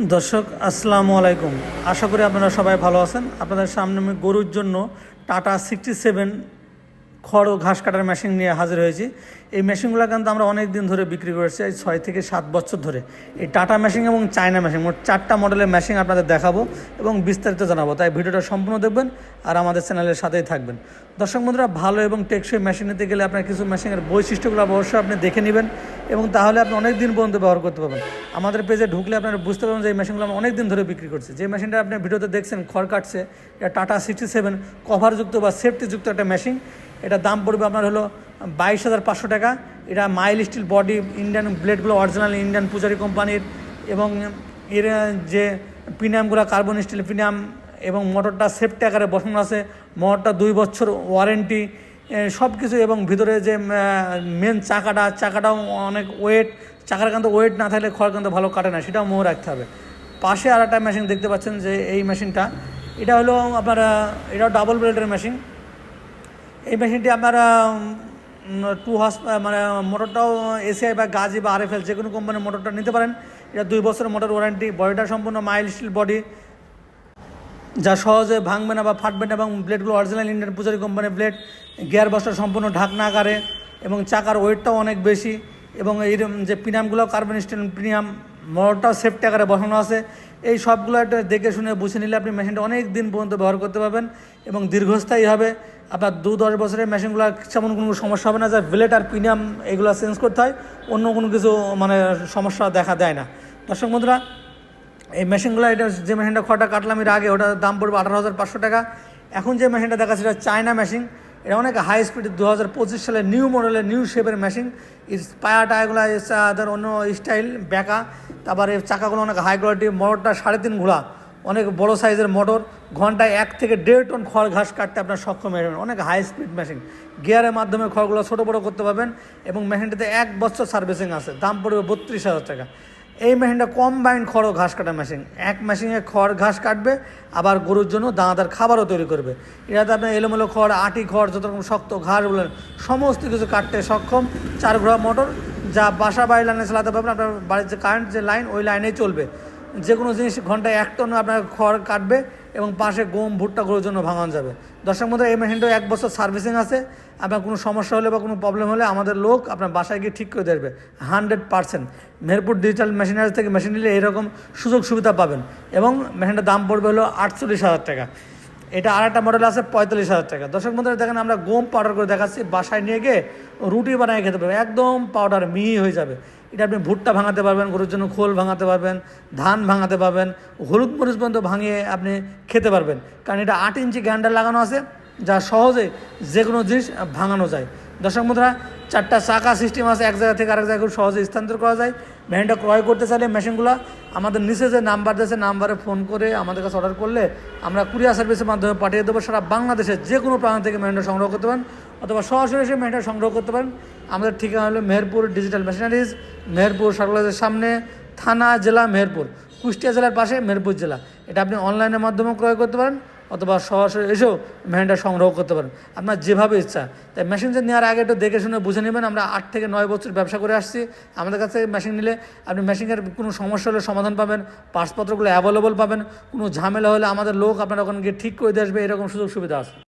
দর্শক, আসসালামু আলাইকুম। আশা করি আপনারা সবাই ভালো আছেন। আপনাদের সামনে আমি গরুর জন্য টাটা সিক্সটি সেভেন খড় ও ঘাস কাটার মেশিন নিয়ে হাজির হয়েছি। এই মেশিনগুলো কিন্তু আমরা অনেক দিন ধরে বিক্রি করেছি, এই ছয় থেকে সাত বছর ধরে। এই টাটা মেশিন এবং চায়না মেশিন মোট চারটা মডেলের মেশিন আপনাদের দেখাবো এবং বিস্তারিত জানাব। তাই ভিডিওটা সম্পূর্ণ দেখবেন আর আমাদের চ্যানেলের সাথেই থাকবেন। দর্শক বন্ধুরা, ভালো এবং টেকসই মেশিন নিতে গেলে আপনার কিছু মেশিনের বৈশিষ্ট্যগুলো অবশ্যই আপনি দেখে নেবেন এবং তাহলে আপনি অনেক দিন পর্যন্ত ব্যবহার করতে পারবেন। আমাদের পেজে ঢুকলে আপনারা বুঝতে পারবেন যে এই মেশিনগুলো আমরা অনেক দিন ধরে বিক্রি করছি। যে মেশিনটা আপনি ভিডিওতে দেখছেন, খড় কাটছে, এটা টাটা সিক্সটি সেভেন কভারযুক্ত বা সেফটিযুক্ত একটা মেশিন এটা দাম পড়বে আপনার হলো বাইশ হাজার পাঁচশো টাকা। এটা মাইল স্টিল বডি ইন্ডিয়ান ব্লেডগুলো, অরিজিনাল ইন্ডিয়ান পূজারি কোম্পানির এবং এর যে প্রিমিয়ামগুলো কার্বন স্টিল প্রিমিয়াম এবং মোটরটা সেফটি আকারে বসানো আছে। মোটরটা দুই বছর ওয়ারেন্টি সব কিছু এবং ভিতরে যে মেন চাকাটা, চাকাটাও অনেক ওয়েট, চাকার কিন্তু ওয়েট না থাকলে খড় কিন্তু ভালো কাটে না, সেটাও মোহ রাখতে হবে। পাশে আর একটা মেশিন দেখতে পাচ্ছেন যে এই মেশিনটা এটা হলো আপনার এটাও ডাবল ব্লেডের মেশিন এই মেশিনটি আপনারা টু হর্স মানে মোটরটাও এসিআই বা গাজি বা আরএফএল যে কোনো কোম্পানির মোটরটা নিতে পারেন। এটা দুই বছরের মোটর ওয়ারেন্টি বডিটা সম্পূর্ণ মাইল স্টিল বডি যা সহজে ভাঙবে না বা ফাটবে না এবং ব্লেডগুলো অরিজিনাল ইন্ডিয়ান পূজারি কোম্পানির ব্লেড গিয়ার বক্সটা সম্পূর্ণ ঢাকনা আকারে এবং চাকার ওয়েটটাও অনেক বেশি এবং এই যে পিনামগুলো কার্বন স্টিল প্রিমিয়াম মোটরটাও সেফটি আকারে বসানো আছে। এই সবগুলো একটা দেখে শুনে বুঝে নিলে আপনি মেশিনটা অনেক দিন পর্যন্ত ব্যবহার করতে পারবেন এবং দীর্ঘস্থায়ী হবে। আপনার দু দশ বছরের মেশিনগুলো তেমন কোনো সমস্যা হবে না, যে ব্লেড আর প্রিমিয়াম এগুলো চেঞ্জ করতে হয়, অন্য কোনো কিছু মানে সমস্যা দেখা দেয় না। দর্শক বন্ধুরা, এই মেশিনগুলো, এটা যে মেশিনটা খড়টা কাটলাম এর আগে, ওটার দাম পড়বে আঠারো হাজার পাঁচশো টাকা। এখন যে মেশিনটা দেখাচ্ছে, এটা চায়না মেশিন। এটা অনেক হাই স্পিড দু হাজার পঁচিশ সালের নিউ মডেলের নিউ শেপের মেশিন। এর পায়া টায়াগুলো তাদের অন্য স্টাইল ব্যাকা তারপরে চাকাগুলো অনেক হাই কোয়ালিটি মোটরটা সাড়ে তিন ঘোড়া। অনেক বড় সাইজের মোটর, ঘন্টায় এক থেকে দেড় টন খড় ঘাস কাটতে আপনার সক্ষম হয়ে যাবেন। অনেক হাই স্পিড মেশিন গিয়ারের মাধ্যমে খড়গুলো ছোটো বড়ো করতে পারবেন এবং মেশিনটাতে এক বছর সার্ভিসিং আছে। দাম পড়বে বত্রিশ হাজার টাকা। এই মেশিনটা কম্বাইন্ড খড় ঘাস কাটা মেশিন এক মেশিনে খড় ঘাস কাটবে, আবার গরুর জন্য দানাদার খাবারও তৈরি করবে। এটাতে আপনার এলোমেলো খড়, আটি খড়, যত রকম শক্ত ঘাস বলেন, সমস্ত কিছু কাটতে সক্ষম। চার ঘোড়া মোটর, যা বাসা বাড়ি লাইনে চালাতে পারবেন। আপনার বাড়ির যে কারেন্ট যে লাইন ওই লাইনেই চলবে। যে কোনো জিনিস ঘন্টায় এক টন আপনার খড় কাটবে এবং পাশে গম, ভুট্টা, গরুর জন্য ভাঙানো যাবে। দর্শক মধ্যে এই মেশিনটা এক বছর সার্ভিসিং আছে। আপনার কোনো সমস্যা হলে বা কোনো প্রবলেম হলে আমাদের লোক আপনার বাসায় গিয়ে ঠিক করে দেবে hundred percent. Meherpur digital machinery থেকে মেশিন নিলে এরকম সুযোগ সুবিধা পাবেন এবং মেশিনটার দাম পড়বে হলো আটচল্লিশ হাজার টাকা। এটা আর একটা মডেল আছে, পঁয়তাল্লিশ হাজার টাকা। দর্শক বন্ধুরা দেখেন আমরা গম পাউডার করে দেখাচ্ছি, বাসায় নিয়ে গিয়ে রুটি বানিয়ে খেতে পারবে একদম পাউডার মিহি হয়ে যাবে। এটা আপনি ভুট্টা ভাঙাতে পারবেন, গরুর জন্য খোল ভাঙাতে পারবেন, ধান ভাঙাতে পারবেন, হলুদ মরিচ পর্যন্ত ভাঙিয়ে আপনি খেতে পারবেন। কারণ এটা আট ইঞ্চি গ্যান্ডার লাগানো আছে, যা সহজে যে কোনো জিনিস ভাঙানো যায়। দর্শক বন্ধুরা চারটা চাকা সিস্টেম আছে, এক জায়গা থেকে আরেক জায়গায় খুব সহজে স্থানান্তর করা যায়। মেশিনটা ক্রয় করতে চাইলে মেশিনগুলো আমাদের নিচে যে নাম্বার দিয়েছে নাম্বারে ফোন করে আমাদের কাছে অর্ডার করলে আমরা কুরিয়ার সার্ভিসের মাধ্যমে পাঠিয়ে দেবো। সারা বাংলাদেশের যে কোনো প্রান্ত থেকে মেশিনটা সংগ্রহ করতে পারেন অথবা সরাসরি এসে মেশিনটা সংগ্রহ করতে পারেন। আমাদের ঠিকানা হলো মেহেরপুর ডিজিটাল মেশিনারিজ মেহেরপুর সরকারের সামনে, থানা, জেলা, মেহেরপুর। কুষ্টিয়া জেলার পাশে মেহেরপুর জেলা। এটা আপনি অনলাইনের মাধ্যমেও ক্রয় করতে পারেন। অথবা সরাসরি এসেও মেশিনটা সংগ্রহ করতে পারেন। আপনার যেভাবে ইচ্ছা। তাই মেশিনটা নেওয়ার আগে একটু দেখে শুনে বুঝে নেবেন। আমরা আট থেকে নয় বছর ব্যবসা করে আসছি। আমাদের কাছে মেশিন নিলে আপনি মেশিনের কোনো সমস্যা হলে সমাধান পাবেন। পাসপত্রগুলো অ্যাভেলেবল পাবেন। কোনো ঝামেলা হলে আমাদের লোক আপনার ওখানে গিয়ে ঠিক করে দিয়ে আসবে। এরকম সুযোগ সুবিধা আছে।